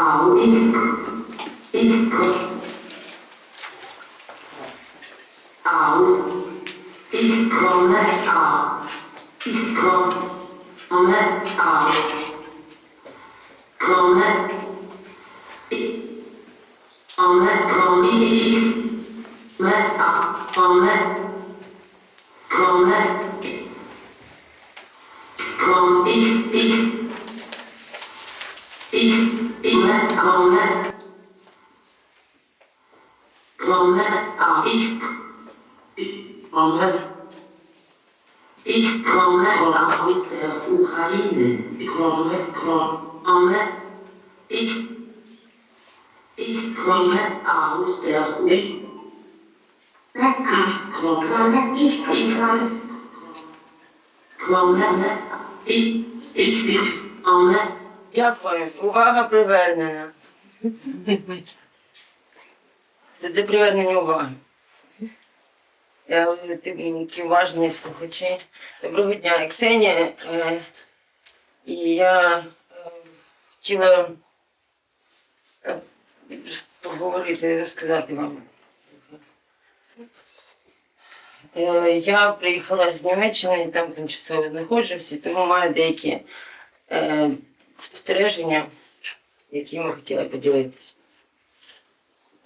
out is put out is connect out is connect out connect connect connect connect connect der Ukraine, ich komme, komme, ich, ich komme aus der Ukraine. Komme, ich, ich komme, komme, ich, ich, ich komme, Дякую. Увага привернена. Це для привернення уваги. Я такі уважні слухачі. Доброго дня, Ксенія. І я е, хотіла е, поговорити, розказати вам. Е, Я приїхала з Німеччини, там тимчасово знаходжуся, тому маю деякі е, спостереження, які ми хотіли поділитися.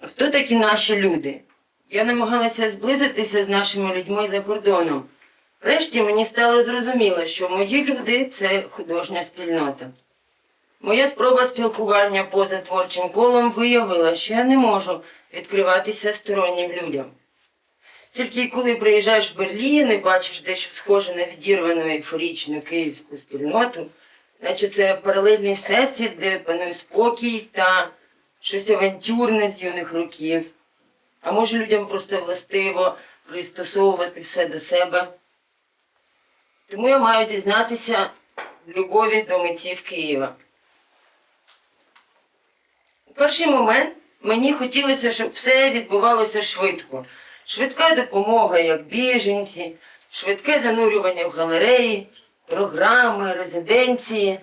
Хто такі наші люди? Я намагалася зблизитися з нашими людьми за кордоном. Врешті мені стало зрозуміло, що мої люди це художня спільнота. Моя спроба спілкування поза творчим колом виявила, що я не можу відкриватися стороннім людям. Тільки коли приїжджаєш в Берлін і бачиш дещо схоже на відірвану ейфорічну київську спільноту, наче це паралельний всесвіт, де панує спокій та щось авантюрне з юних років. А може людям просто властиво пристосовувати все до себе. Тому я маю зізнатися любові до митців Києва. У перший момент мені хотілося, щоб все відбувалося швидко. Швидка допомога, як біженці, швидке занурювання в галереї, програми, резиденції.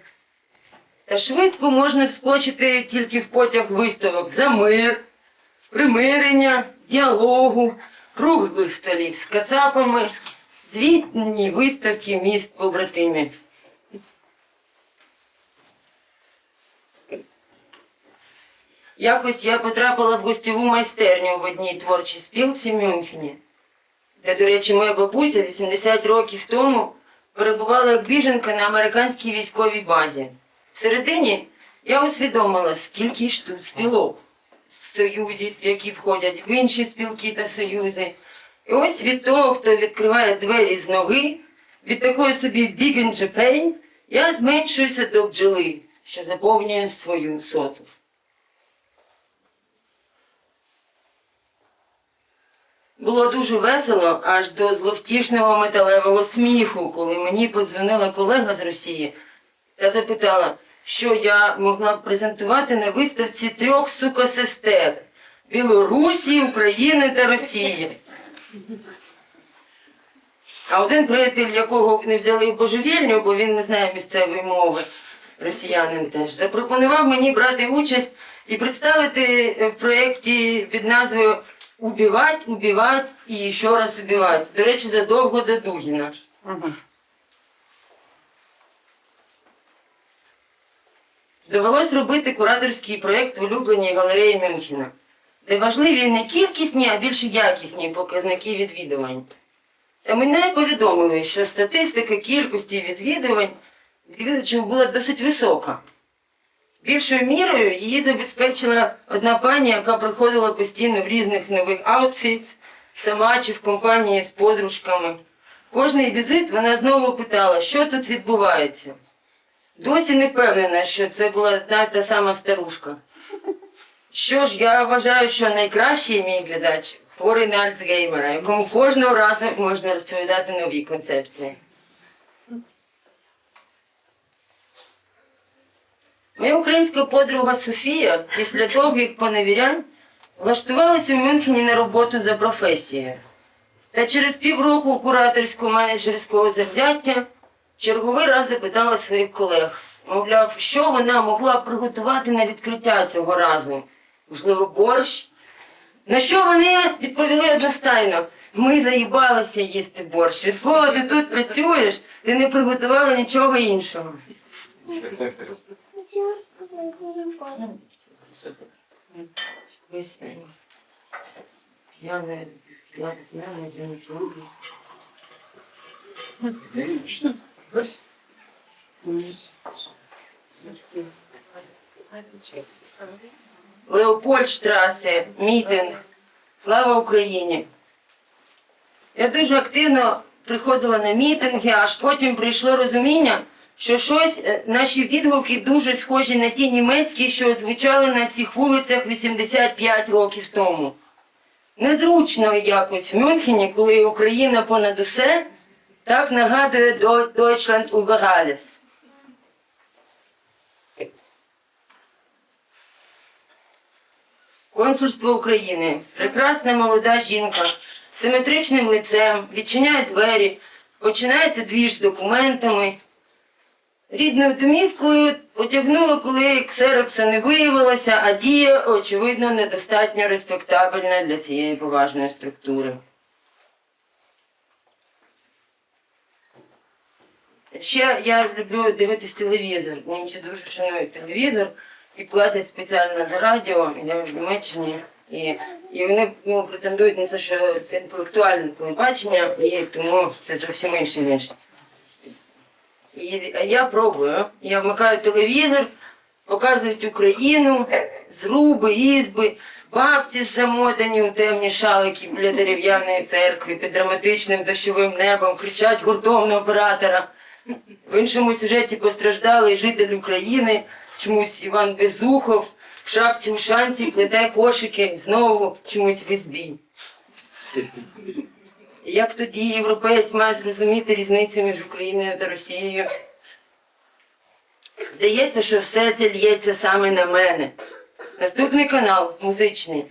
Та швидко можна вскочити тільки в потяг виставок за мир, примирення, діалогу, круглих столів з кацапами, звітні виставки міст побратимів. Якось я потрапила в гостьову майстерню в одній творчій спілці Мюнхені, де, до речі, моя бабуся 80 років тому перебувала як біженка на американській військовій базі. Всередині я усвідомила, скільки ж тут спілок, союзів, які входять в інші спілки та союзи. І ось від того, хто відкриває двері з ноги, від такої собі big я зменшуюся до бджоли, що заповнює свою соту. Було дуже весело аж до зловтішного металевого сміху, коли мені подзвонила колега з Росії та запитала, що я могла б презентувати на виставці трьох сука сестер Білорусі, України та Росії. А один приятель, якого не взяли в божевільню, бо він не знає місцевої мови, росіянин теж, запропонував мені брати участь і представити в проєкті під назвою Убивать, убивать і ще раз убивать. До речі, задовго до Дугіна. Довелось робити кураторський проєкт в улюбленій галереї Мюнхена, важливі не кількісні, а більше якісні показники відвідувань. Мене повідомили, що статистика кількості відвідувань відвідувачів була досить висока. Більшою мірою її забезпечила одна пані, яка приходила постійно в різних нових аутфітс, сама чи в компанії з подружками. Кожний візит вона знову питала, що тут відбувається. Досі не впевнена, що це була одна та сама старушка. Що ж, я вважаю, що найкращий мій глядач хворий на Альцгеймера, якому кожного разу можна розповідати нові концепції. Моя українська подруга Софія після довгих поневірянь влаштувалася у Мюнхені на роботу за професією. Та через півроку кураторського менеджерського завзяття черговий раз запитала своїх колег, Мовляв, що вона могла приготувати на відкриття цього разу? Можливо, борщ? На що вони відповіли одностайно? Ми заїбалися їсти борщ. Відколи ти тут працюєш, ти не приготувала нічого іншого. Я не, я не знаю. Леопольдштрасе, мітинг. Слава Україні! Я дуже активно приходила на мітинги, аж потім прийшло розуміння, що щось е, наші відгуки дуже схожі на ті німецькі, що звучали на цих вулицях 85 років тому. Незручно якось в Мюнхені, коли Україна понад усе, так нагадує «Дeu- Deutschland über alles». Консульство України. Прекрасна молода жінка з симетричним лицем, відчиняє двері, починається двіж з документами. Рідною домівкою потягнуло, коли ксерокса не виявилося, а дія, очевидно, недостатньо респектабельна для цієї поважної структури. Ще я люблю дивитись телевізор. Німці дуже шанують телевізор і платять спеціально за радіо. Я в Німеччині. І, і вони ну, претендують на те, що це інтелектуальне телебачення, і тому це зовсім інше ніж. І я пробую. Я вмикаю телевізор, показують Україну, зруби, ізби, бабці замотані у темні шалики біля дерев'яної церкви під драматичним дощовим небом, кричать гуртом на оператора. В іншому сюжеті постраждалий житель України, чомусь Іван Безухов, в шапці ушанці плете кошики, знову чомусь в ізбі. Як тоді європеєць має зрозуміти різницю між Україною та Росією? Здається, що все це лється саме на мене. Наступний канал музичний.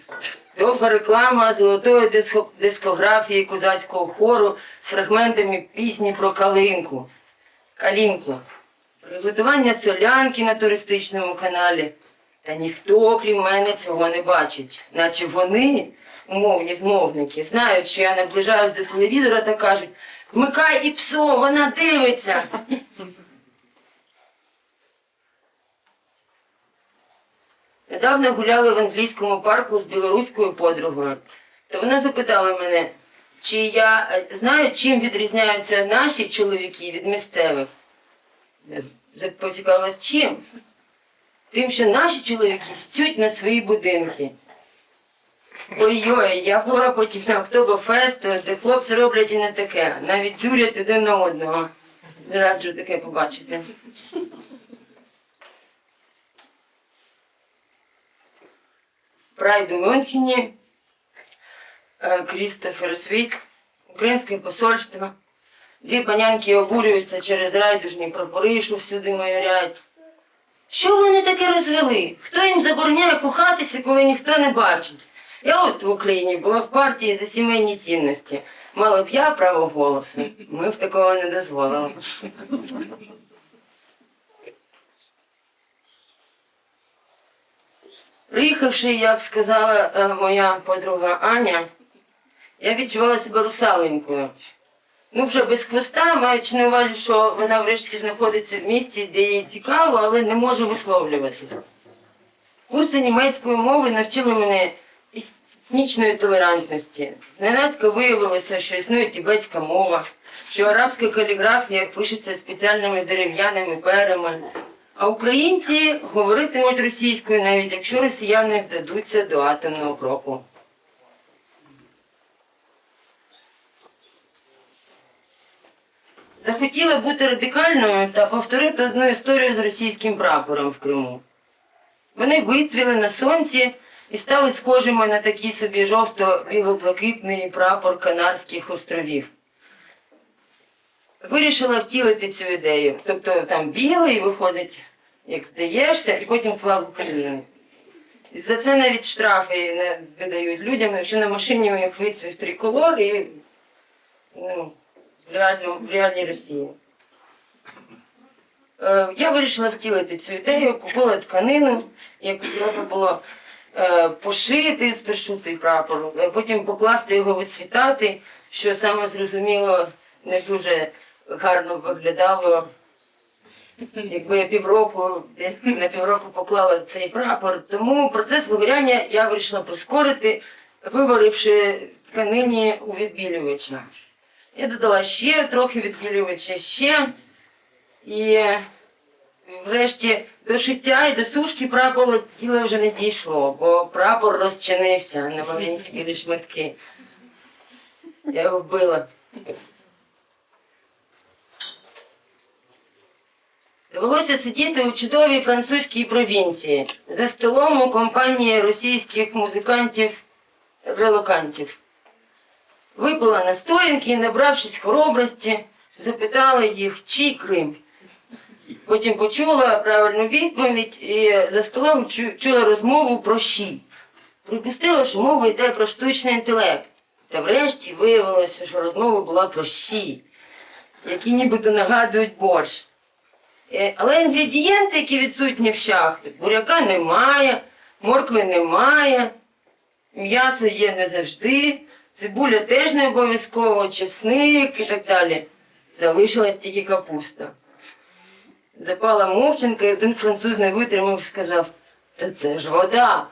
Довга реклама золотої диско- дискографії козацького хору з фрагментами пісні про калинку. Калінку. Приготування солянки на туристичному каналі. Та ніхто, окрім мене, цього не бачить. Наче вони, умовні змовники, знають, що я наближаюсь до телевізора та кажуть: вмикай і псо, вона дивиться. Недавно гуляли в англійському парку з білоруською подругою. Та вона запитала мене, чи я е, знаю, чим відрізняються наші чоловіки від місцевих. Поцікавилась, чим? Тим, що наші чоловіки стють на свої будинки. Ой-ой, я була потім на Октоберфесту, де хлопці роблять і не таке, навіть дурять один на одного. Раджу таке побачити. Прайд у Мюнхені, е, Крістофер Свік, Українське посольство. Дві панянки обурюються через райдужні прапори, що всюди майорять. Що вони таке розвели? Хто їм забороняє кохатися, коли ніхто не бачить? Я от в Україні була в партії за сімейні цінності. Мала б я право голосу. Ми б такого не дозволили. Приїхавши, як сказала е, моя подруга Аня, я відчувала себе русаленькою. Ну, вже без хвоста, маючи на увазі, що вона врешті знаходиться в місці, де їй цікаво, але не може висловлюватися. Курси німецької мови навчили мене етнічної толерантності. Зненацька виявилося, що існує тібетська мова, що арабська каліграфія пишеться спеціальними дерев'яними перами. А українці говоритимуть російською, навіть якщо росіяни вдадуться до атомного кроку. Захотіла бути радикальною та повторити одну історію з російським прапором в Криму. Вони вицвіли на сонці і стали схожими на такий собі жовто-біло-блакитний прапор Канарських островів. Вирішила втілити цю ідею. Тобто там білий виходить, як здаєшся, і потім флаг України. За це навіть штрафи не видають людям, якщо на машині у них вицвів триколор і ну, в, реальному, в реальній Росії. Е, Я вирішила втілити цю ідею, купила тканину, яку треба було е, пошити спершу цей прапор, е, потім покласти його вицвітати, що саме зрозуміло не дуже гарно виглядало. Якби я півроку, десь на півроку поклала цей прапор. Тому процес вигоряння я вирішила прискорити, виваривши тканині у відбілювача. Я додала ще трохи відбілювача, ще. І врешті до шиття і до сушки прапора тіло вже не дійшло, бо прапор розчинився на маленькі білі шматки. Я його вбила. Довелося сидіти у чудовій французькій провінції за столом у компанії російських музикантів-релокантів. Випила настоянки і, набравшись хоробрості, запитала їх, чий Крим. Потім почула правильну відповідь і за столом чула розмову про щі. Припустила, що мова йде про штучний інтелект. Та врешті виявилося, що розмова була про щі, які нібито нагадують борщ. Е, Але інгредієнти, які відсутні в шахті, буряка немає, моркви немає, м'ясо є не завжди, цибуля теж не обов'язково, чесник і так далі. Залишилась тільки капуста. Запала мовчанка, і один француз не витримав і сказав: Та це ж вода.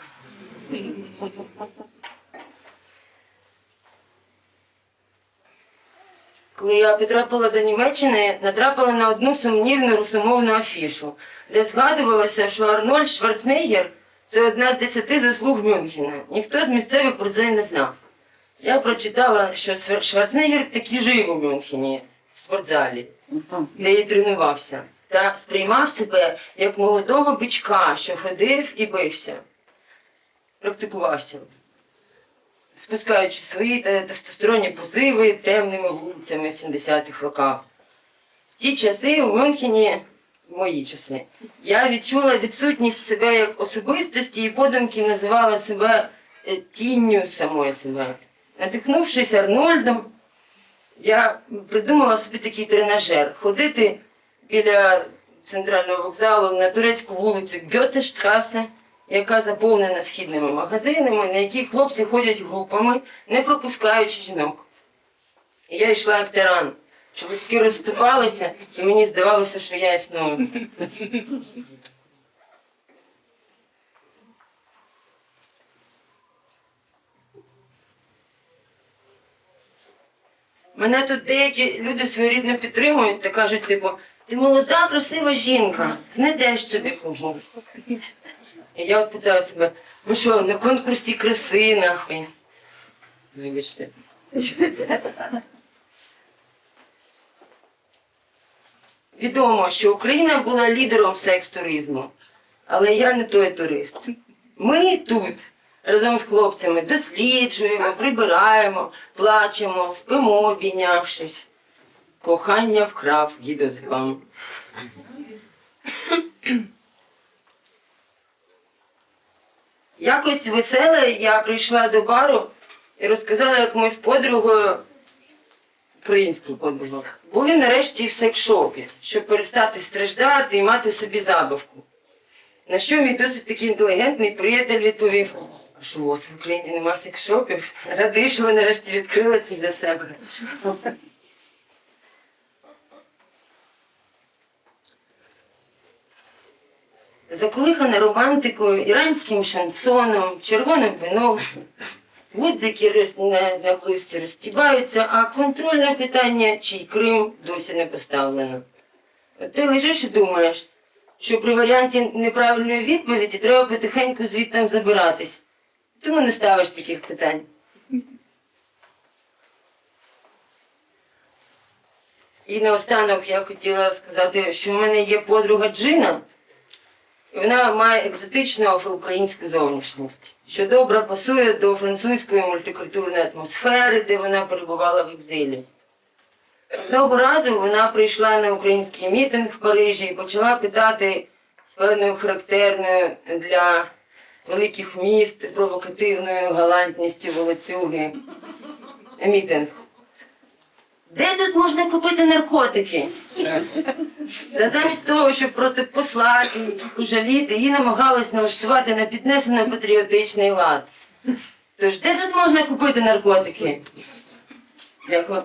Коли я потрапила до Німеччини, натрапила на одну сумнівну русомовну афішу, де згадувалося, що Арнольд Шварценеггер – це одна з десяти заслуг Мюнхена. Ніхто з місцевих про це не знав. Я прочитала, що Шварценеггер таки жив у Мюнхені в спортзалі, де і тренувався, та сприймав себе як молодого бичка, що ходив і бився, практикувався спускаючи свої те- тестостеронні позиви темними вулицями 70-х роках. В ті часи у Мюнхені, мої часи, я відчула відсутність себе як особистості і подумки називала себе е, тінню самої себе. Надихнувшись Арнольдом, я придумала собі такий тренажер ходити біля центрального вокзалу на турецьку вулицю Гьотештрасе, яка заповнена східними магазинами, на які хлопці ходять групами, не пропускаючи жінок. І я йшла як тиран, всі розступалися, і мені здавалося, що я існую. Мене тут деякі люди своєрідно підтримують та кажуть, типу, ти молода, красива жінка, знайдеш собі когось. І я от питаю себе, ви що, на конкурсі краси нахуй? Вибачте. Відомо, що Україна була лідером секс-туризму, але я не той турист. Ми тут разом з хлопцями досліджуємо, прибираємо, плачемо, спимо, обійнявшись. Кохання вкрав гідозгам. Якось весела я прийшла до бару і розказала, як ми з подругою, українською подругою, були нарешті в секс-шопі, щоб перестати страждати і мати собі забавку. На що мій досить такий інтелігентний приятель відповів: що у вас в Україні нема секс-шопів? Радий, що ви нарешті відкрили це для себе. Заколихана романтикою, іранським шансоном, червоним вином. Гудзики на, на блузці розтібаються, а контрольне питання, чий Крим досі не поставлено. Ти лежиш і думаєш, що при варіанті неправильної відповіді треба потихеньку звідти забиратись. Тому не ставиш таких питань. І наостанок я хотіла сказати, що в мене є подруга Джина, і вона має екзотичну афроукраїнську зовнішність, що добре пасує до французької мультикультурної атмосфери, де вона перебувала в екзилі. Одного разу вона прийшла на український мітинг в Парижі і почала питати з певною характерною для великих міст провокативною галантністю волоцюги мітинг. Де тут можна купити наркотики? Та замість того, щоб просто послати, пожаліти, її намагались налаштувати на піднесено патріотичний лад. Тож де тут можна купити наркотики? Дякую.